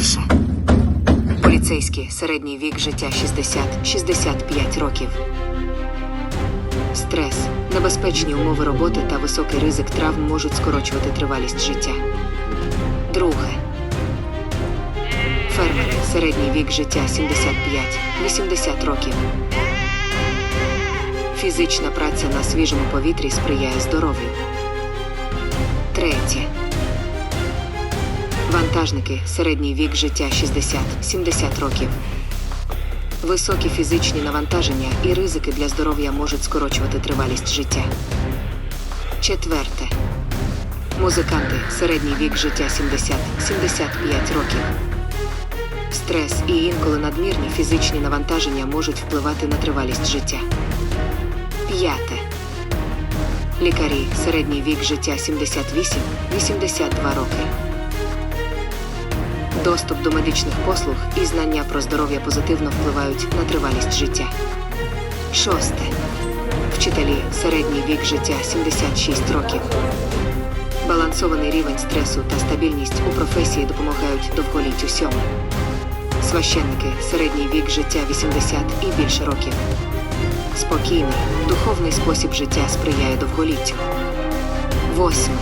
Перше. Поліцейські середній вік життя 60-65 років. Стрес, небезпечні умови роботи та високий ризик травм можуть скорочувати тривалість життя. Друге. Фермери середній вік життя 75-80 років. Фізична праця на свіжому повітрі сприяє здоров'ю. Третє. Вантажники середній вік життя 60-70 років. Високі фізичні навантаження і ризики для здоров'я можуть скорочувати тривалість життя. Четверте. Музиканти середній вік життя 70-75 років. Стрес і інколи надмірні фізичні навантаження можуть впливати на тривалість життя. П'яте. Лікарі середній вік життя 78-82 роки. Доступ до медичних послуг і знання про здоров'я позитивно впливають на тривалість життя. Шосте. Вчителі середній вік життя 76 років. Балансований рівень стресу та стабільність у професії допомагають довголіттю сьому. Священники середній вік життя 80 і більше років. Спокійний, духовний спосіб життя сприяє довголіттю. Восьме.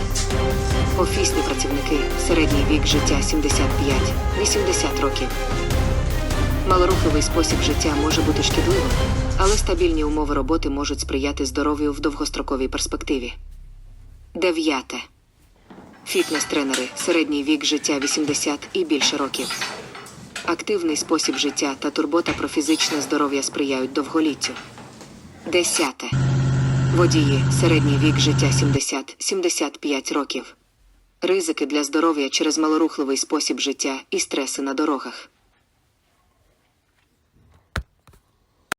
Офісні працівники середній вік життя 75-80 років. Малорухливий спосіб життя може бути шкідливим, але стабільні умови роботи можуть сприяти здоров'ю в довгостроковій перспективі. Дев'яте. Фітнес-тренери середній вік життя 80 і більше років. Активний спосіб життя та турбота про фізичне здоров'я сприяють довголіттю. Десяте. Водії середній вік життя 70-75 років. Ризики для здоров'я через малорухливий спосіб життя і стреси на дорогах.